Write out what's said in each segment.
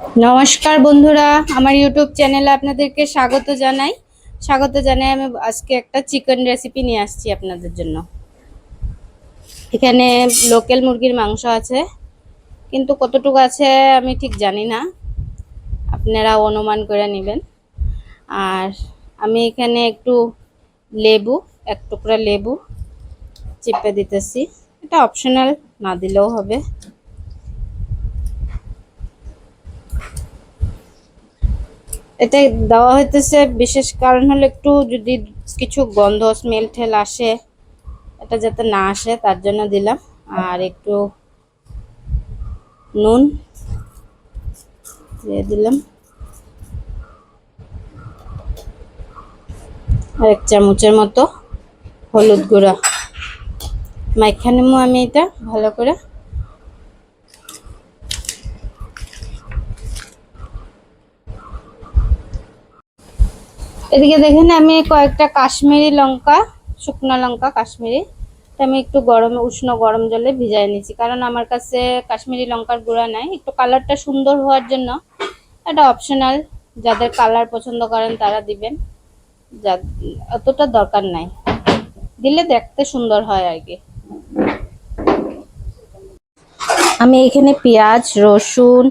নমস্কার বন্ধুরা, আমার ইউটিউব চ্যানেলে আপনাদেরকে স্বাগত জানাই। স্বাগত জানাই আমি আজকে একটা চিকেন রেসিপি নিয়ে আসছি আপনাদের জন্য। এখানে লোকাল মুরগির মাংস আছে, কিন্তু কতটুকু আছে আমি ঠিক জানি না। আপনারা অনুমান করে নেবেন। আর আমি এখানে একটু লেবু, এক টুকরা লেবু চিপে দিতেছি। এটা অপশনাল না দিলেও হবে। এটা দেওয়া হইতেছে। বিশেষ কারণ হলো একটু যদি কিছু গন্ধ স্মেল ঠেল আসে, এটা যাতে না আসে, তার জন্য দিলাম। আর একটু নুন দিয়ে দিলাম। আর এক চামচের মতো হলুদ গুঁড়া। মাইখা নেব আমি এটা ভালো করে। এদিকে দেখেন আমি কয়েকটা কাশ্মীরি লঙ্কা, শুকনো লঙ্কা, কাশ্মীরি। আমি একটু গরম, উষ্ণ গরম জলে ভিজাই নিয়েছি। কারণ আমার কাছে কাশ্মীরি লঙ্কার গুঁড়া নাই। একটু কালারটা সুন্দর হওয়ার জন্য এটা অপশনাল যাদের কালার পছন্দ করেন তারা দিবেন। যা, অতটা দরকার নাই। দিলে দেখতে সুন্দর হয় আর কি। আমি এখানে পেঁয়াজ, রসুন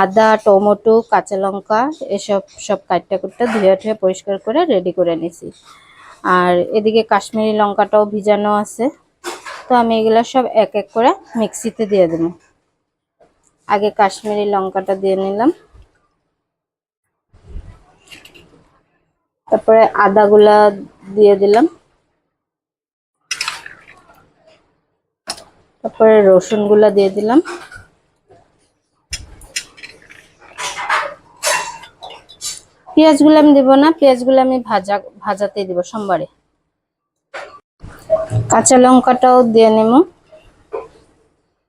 আদা, টমেটো, কাঁচা লঙ্কা, এসব সব কাটটা কুটটা ধুয়ে ধুয়ে পরিষ্কার করে রেডি করে নিছি। আর এদিকে কাশ্মীরি লঙ্কাটাও ভিজানো আছে। তো আমি এগুলো সব এক এক করে মিক্সিতে দিয়ে দেব। আগে কাশ্মীরি লঙ্কাটা দিয়ে নিলাম। তারপরে আদাগুলা দিয়ে দিলাম। তারপরে রসুনগুলা দিয়ে দিলাম। পেঁয়াজগুলো আমি দেবো না, পেঁয়াজগুলো আমি ভাজা, ভাজাতেই দেবো সোমবারে। কাঁচা লঙ্কাটাও দিয়ে নেব।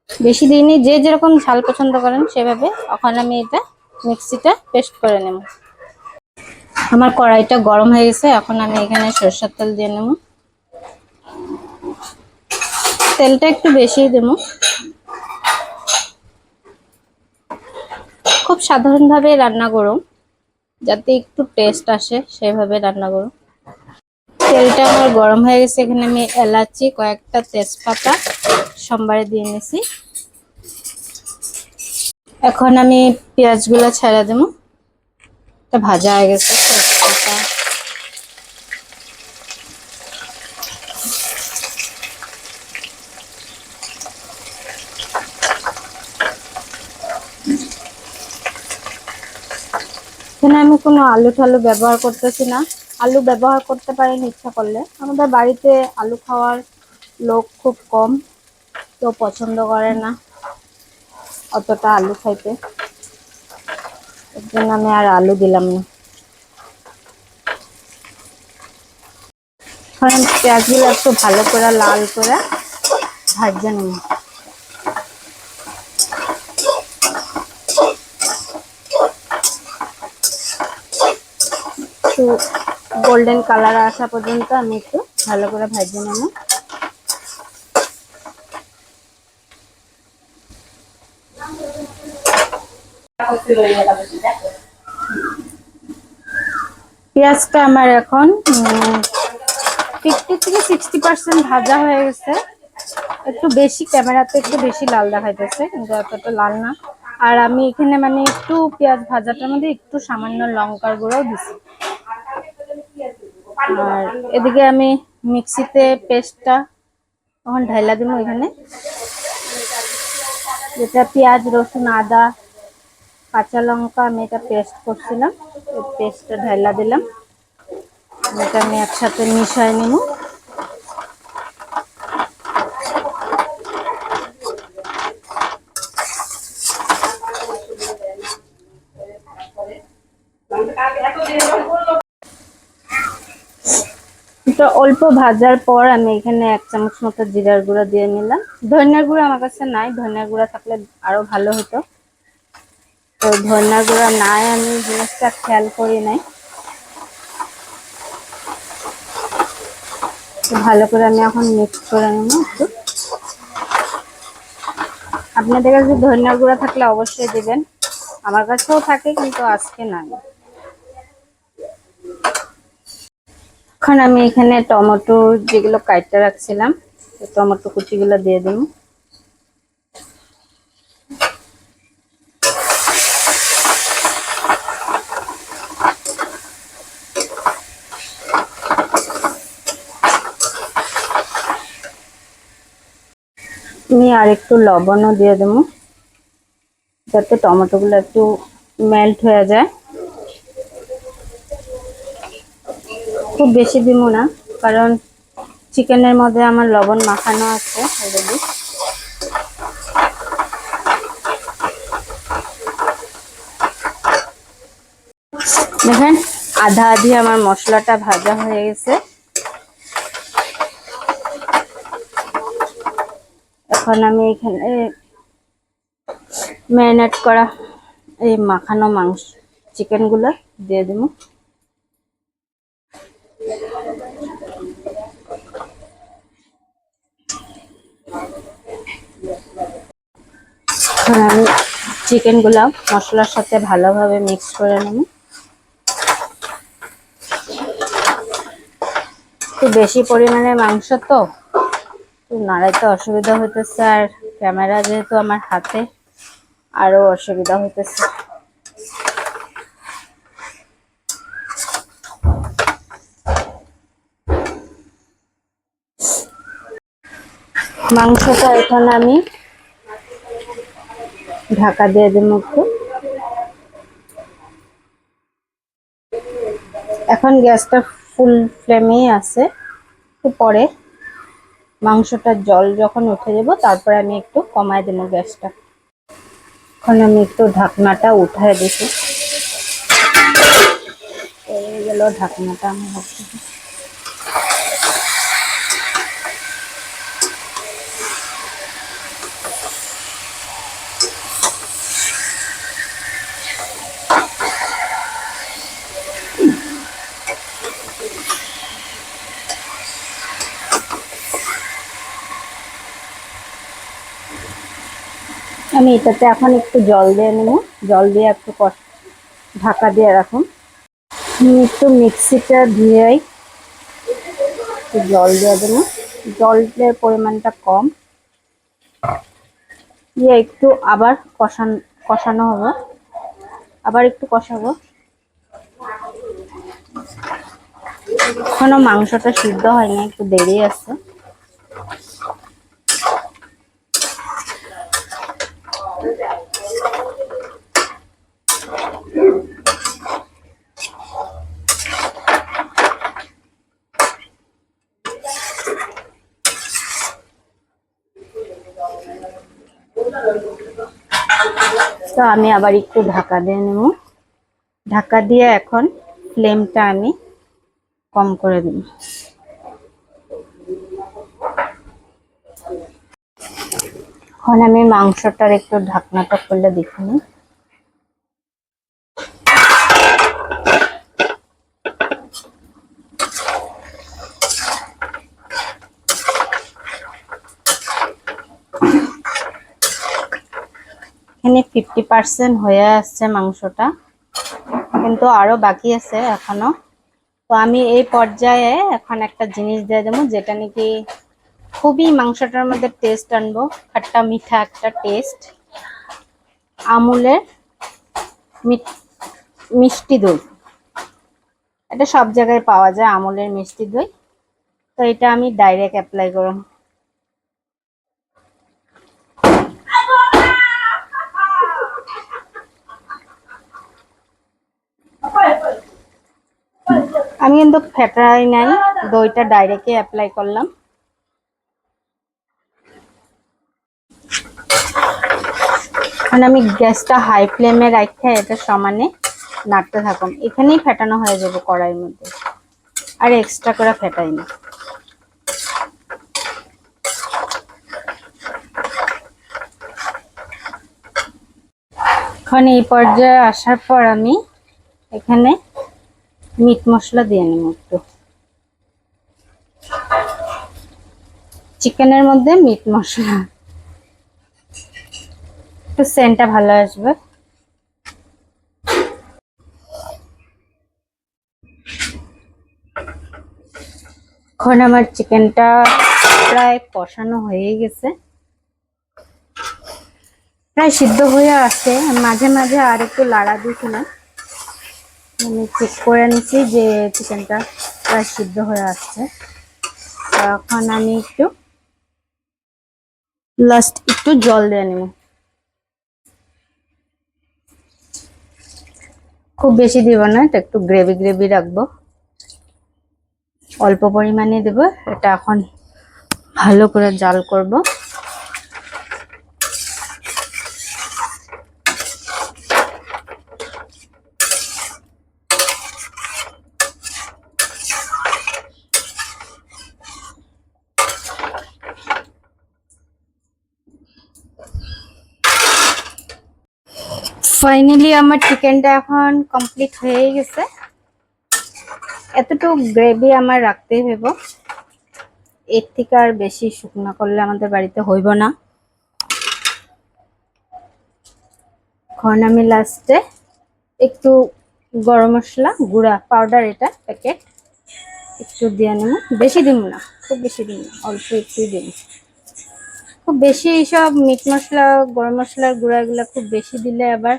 বেশি দিইনি, যে যেরকম ঝাল পছন্দ করেন সেভাবে ওখানে আমি এটা মিক্সিটা পেস্ট করে নেব। আমার কড়াইটা গরম হয়ে গেছে, এখন আমি এখানে সরষের তেল দিয়ে নেব। তেলটা একটু বেশিই দেব। খুব সাধারণভাবে রান্না করুন যাতে একটু টেস্ট আসে, সেভাবে রান্না করো তেলটা আমার গরম হয়ে গেছে, এখানে আমি এলাচি, কয়েকটা তেজপাতা, সোমবারে দিয়ে নিছি। এখন আমি পেঁয়াজগুলো ছেড়ে দেবো। এটা ভাজা হয়ে গেছে তেজপাতা এখানে আমি কোনো আলু টালু ব্যবহার করতেছি না। আলু ব্যবহার করতে পারেন ইচ্ছা করলে। আমাদের বাড়িতে আলু খাওয়ার লোক খুব কম, কেউ পছন্দ করে না অতটা আলু খাইতে। এর জন্য আমি আর আলু দিলাম না। এখন পেঁয়াজগুলো একটু ভালো করে লাল করে ভাজে নেব একটু গোল্ডেন কালার আসা পর্যন্ত আমি একটু ভালো করে ভাজে নেব। পেঁয়াজটা আমার এখন ফিফটি থেকে সিক্সটি পার্সেন্ট ভাজা হয়ে গেছে। একটু বেশি, ক্যামেরাতে একটু বেশি লাল দেখাইতেছে, কিন্তু এতটা লাল না। আর আমি এখানে মানে একটু পেঁয়াজ ভাজাটার মধ্যে একটু সামান্য লঙ্কার গুঁড়োও দিছি। আর এদিকে আমি মিক্সিতে পেস্টটা তখন ঢাইলা দিব এখানে। যেটা পেঁয়াজ রসুন আদা কাঁচা লঙ্কা আমি এটা পেস্ট করছিলাম। পেস্টটা ঢাইলা দিলাম। এটা আমি একসাথে মিশাই নিব। এটা অল্প ভাজার পর আমি এখানে এক চামচ মতো জিরার গুঁড়া দিয়ে নিলাম। ধনিয়ার গুঁড়া আমার কাছে নাই, ধনিয়ার গুঁড়া থাকলে আরও ভালো হতো। তো ধনিয়ার গুঁড়া নাই, আমি জিনিসটা খেয়াল করি নাই। ভালো করে আমি এখন মিক্স করে নেব একটু। আপনাদের কাছে ধনিয়া গুঁড়া থাকলে অবশ্যই দেবেন। আমার কাছেও থাকে, কিন্তু আজকে নাই। এখন আমি এখানে টমেটো যেগুলো কাটতে রাখছিলাম টমেটো কুচিগুলো দিয়ে দিই। আমি আর একটু লবণও দিয়ে দেবো, যাতে টমেটোগুলো একটু মেল্ট হয়ে যায়। খুব বেশি দিব না, কারণ চিকেনের মধ্যে আমার লবণ মাখানো আছে অলরেডি দেখেন, আধা আধি আমার মশলাটা ভাজা হয়ে গেছে। এখন আমি এখানে ম্যারিনেট করা এই মাখানো মাংস, চিকেনগুলো দিয়ে দেবো এখন আমি চিকেনগুলো মশলার সাথে ভালোভাবে মিক্স করে নেব। একটু বেশি পরিমাণে মাংস তো নাড়াইতে অসুবিধা হইতেছে আর ক্যামেরা যেহেতু আমার হাতে, আরও অসুবিধা হইতেছে। মাংসটা এখন আমি ঢাকা দিয়ে দেবো একটু। এখন গ্যাসটা ফুল ফ্লেমেই আছে। একটু পরে মাংসটার জল যখন উঠে যাব, তারপরে আমি একটু কমায় দেবো গ্যাসটা। এখন আমি একটু ঢাকনাটা উঠায় দেখি গেল ঢাকনাটা আমি আমি এটাতে এখন একটু জল দিয়ে নেব। জল দিয়ে একটু ঢাকা দিয়ে রাখুন। একটু মিক্সিটা ধুয়েই একটু জল দিয়ে দেবো। জলের পরিমাণটা কম। দিয়ে একটু আবার কষান কষানো হবে। আবার একটু কষাবো। এখনও মাংসটা সিদ্ধ হয়নি, একটু দেরি আছে। তো আমি আবার একটু ঢাকা দিয়ে নেব। ঢাকা দিয়ে এখন ফ্লেমটা আমি কম করে দেব। এখন আমি মাংসটার একটু ঢাকনাটা খুলে দেখুন। এখানে ফিফটি পার্সেন্ট হয়ে আসছে মাংসটা, কিন্তু আরও বাকি আছে এখনও। তো আমি এই পর্যায়ে এখন একটা জিনিস দিয়ে দেবো, যেটা নাকি খুবই মাংসটার মধ্যে টেস্ট আনব। খাট্টা মিঠা একটা টেস্ট আমুলের মিষ্টি দই। এটা সব জায়গায় পাওয়া যায়, আমুলের মিষ্টি দই। তো এটা আমি ডাইরেক্ট অ্যাপ্লাই করব। আমি কিন্তু ফেটাই নাই, দইটা ডাইরেক্টই অ্যাপ্লাই করলাম। মানে আমি গ্যাসটা হাই ফ্লেমে রাখে এটা সমানে নাড়তে থাকুন। এখানেই ফেটানো হয়ে যাবে কড়াইয়ের মধ্যে। আর এক্সট্রা করে ফেটাই না। এখন এই পর্যায়ে আসার পর আমি এখানে মিট মশলা দিয়ে নেব একটু। চিকেনের মধ্যে মিট মশলা। একটু সেন্টটা ভালো আসবে। এখন আমার চিকেনটা প্রায় কষানো হয়ে গেছে। প্রায় সিদ্ধ হয়ে আসে। মাঝে মাঝে আর একটু লাড়া দিয়েছিলাম। আমি চেক করে নিচ্ছি যে চিকেনটা প্রায় সিদ্ধ হয়ে আসছে। এখন আমি একটু লাস্ট একটু জল দিয়ে নেব। খুব বেশি দিব না, এটা একটু গ্রেভি গ্রেভি রাখব। অল্প পরিমাণে দেব, এটা এখন ভালো করে জাল করব। ফাইনালি আমার চিকেনটা এখন কমপ্লিট হয়ে গেছে। এতটুকু গ্রেভি আমার রাখতেই হইব। এর থেকে আর বেশি শুকনো করলে আমাদের বাড়িতে হইব না। এখন আমি লাস্টে একটু গরম মশলা, গুঁড়া পাউডার এটা প্যাকেট একটু দিয়ে নেব। বেশি দিব না, খুব বেশি দিব না, অল্প একটু দিব। খুব বেশি এইসব মিট মশলা, গরম মশলার গুঁড়াগুলো খুব বেশি দিলে আবার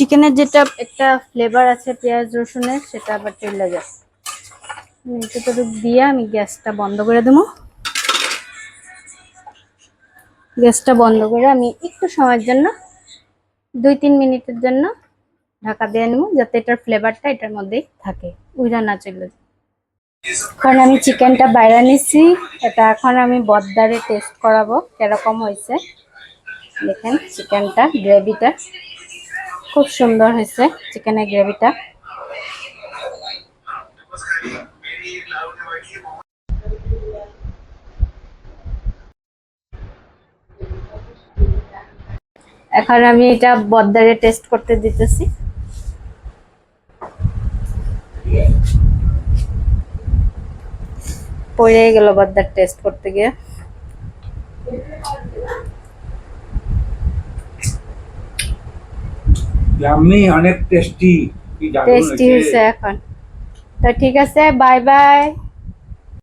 চিকেনের যেটা একটা ফ্লেভার আছে পেঁয়াজ রসুনের, সেটা আবার চলে এতটুকু দিয়ে আমি গ্যাসটা বন্ধ করে দেবো। গ্যাসটা বন্ধ করে আমি একটু সময়ের জন্য, দুই তিন মিনিটের জন্য ঢাকা দিয়ে নেব, যাতে এটার ফ্লেভারটা এটার মধ্যেই থাকে উইরা না চলে যায়। এখন আমি চিকেনটা বাইরে নিচ্ছি এটা এখন আমি বদ্দারে টেস্ট করাবো, কীরকম হয়েছে। দেখেন চিকেনটা গ্রেভিটা খুব সুন্দর হয়েছে চিকেনের গ্রেভিটা। এখন আমি এটা বদ্দারে টেস্ট করতে দিতেছি। পড়ে গেল বদ্দার টেস্ট করতে গিয়ে। ইয়াম্মি অনেক টেস্টি কি দারুণ টেস্টি হয়েছে এখন। তো ঠিক আছে বাই বাই